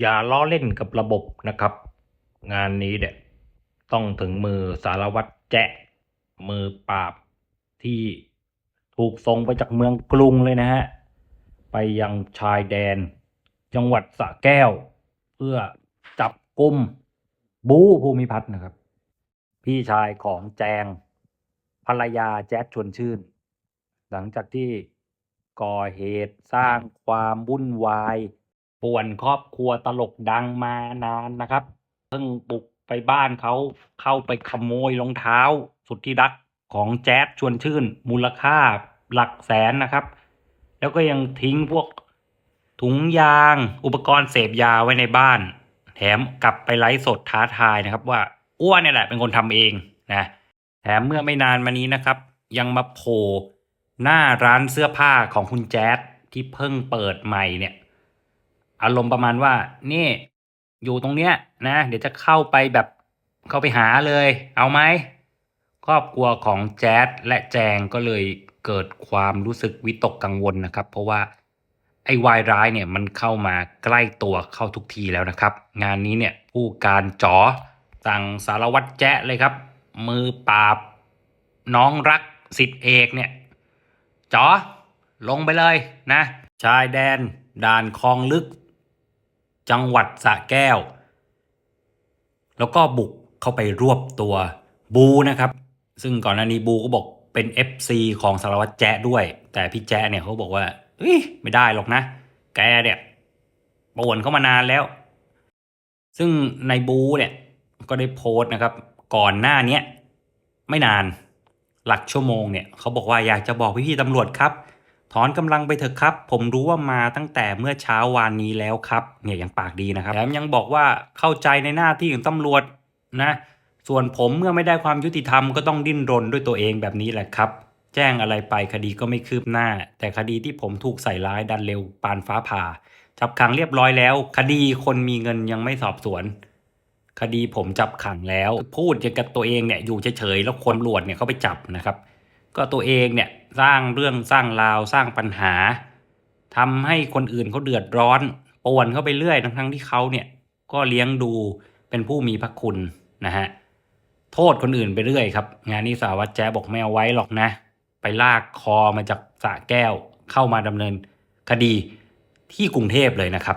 อย่าล้อเล่นกับระบบนะครับ งานนี้เด็ต้องถึงมือสารวัตรแจ๊มือปราบที่ถูกส่งไปจากเมืองกรุงเลยนะฮะ ไปยังชายแดน จังหวัดสระแก้ว เพื่อจับกลุ่มบูภูมิพัฒน์นะครับ พี่ชายของแจง ภรรยาแจ๊ดชวนชื่น หลังจากที่ก่อเหตุสร้างความวุ่นวาย ป่วนครอบครัวตลกดังมานานนะครับ เพิ่งบุกไปบ้านเขาเข้าไปขโมยรองเท้า สุดที่รักของแจ๊ดชวนชื่น มูลค่าหลักแสนนะครับ แล้วก็ยังทิ้งพวกถุงยาง อุปกรณ์เสพยาไว้ในบ้าน แถมกลับไปไลฟ์สดท้าทายนะครับ ว่าอ้วนเนี่ยแหละเป็นคนทำเองนะแถมเมื่อไม่นานมานี้นะครับ ยังมาโผล่หน้าร้านเสื้อผ้าของคุณแจ๊ดที่เพิ่งเปิดใหม่เนี่ย อารมณ์ประมาณว่า นี่ อยู่ตรงเนี้ย นะ เดี๋ยวจะเข้าไปแบบเข้าไปหาเลย เอาไหมครอบครัวของแจ๊ดและแจงก็เลยเกิดความรู้สึกวิตกกังวลนะครับ เพราะว่าไอ้วายร้ายเนี่ยมันเข้ามาใกล้ตัวเข้าทุกทีแล้วนะครับ งานนี้เนี่ยผู้การจ๋อสั่งสารวัตรแจ๊ะเลยครับ มือปราบ น้องรักสิทธิเอกเนี่ยจ๋อลงไปเลยนะ ชายแดน ด่านคลองลึก จังหวัดสระแก้ว แล้วก็บุกเข้าไปรวบตัวบูนะครับ ซึ่งก่อนหน้านี้บูก็บอกเป็น FC ของสารวัตรแจ๊ด้วย แต่พี่แจ๊เนี่ยเขาบอกว่าเฮ้ยไม่ได้หรอกนะ แกเนี่ยป่วนเข้ามานานแล้ว ซึ่งในบูเนี่ยก็ได้โพสต์นะครับ ก่อนหน้านี้ไม่นานหลักชั่วโมงเนี่ยเขาบอกว่าอยากจะบอกพี่ๆตำรวจครับ ถอนกำลังไปเถอะครับ ผมรู้ว่ามาตั้งแต่เมื่อเช้าวานนี้แล้วครับ เนี่ยยังปากดีนะครับแถมยังบอกว่าเข้าใจในหน้าที่ของตำรวจนะ ส่วนผมเมื่อไม่ได้ความยุติธรรมก็ต้องดิ้นรนด้วยตัวเองแบบนี้แหละครับ แจ้งอะไรไปคดีก็ไม่คืบหน้า แต่คดีที่ผมถูกใส่ร้ายดันเร็วปานฟ้าผ่า จับขังเรียบร้อยแล้ว คดีคนมีเงินยังไม่สอบสวน คดีผมจับขังแล้ว พูดอย่างกับตัวเองเนี่ยอยู่เฉยๆแล้วคนตำรวจเนี่ยเขาไปจับนะครับ ก็ตัวเองเนี่ย สร้างเรื่องสร้างราวสร้างปัญหาทำให้คนอื่นเขาเดือดร้อนป่วนเข้าไปเรื่อยทั้งๆที่เขาเนี่ยก็เลี้ยงดูเป็นผู้มีพระคุณนะฮะโทษคนอื่นไปเรื่อยครับ งานนี้สาวัตรแจ๊บอกไม่เอาไว้หรอกนะ ไปลากคอมาจากสะแก้วเข้ามาดำเนินคดีที่กรุงเทพเลยนะครับ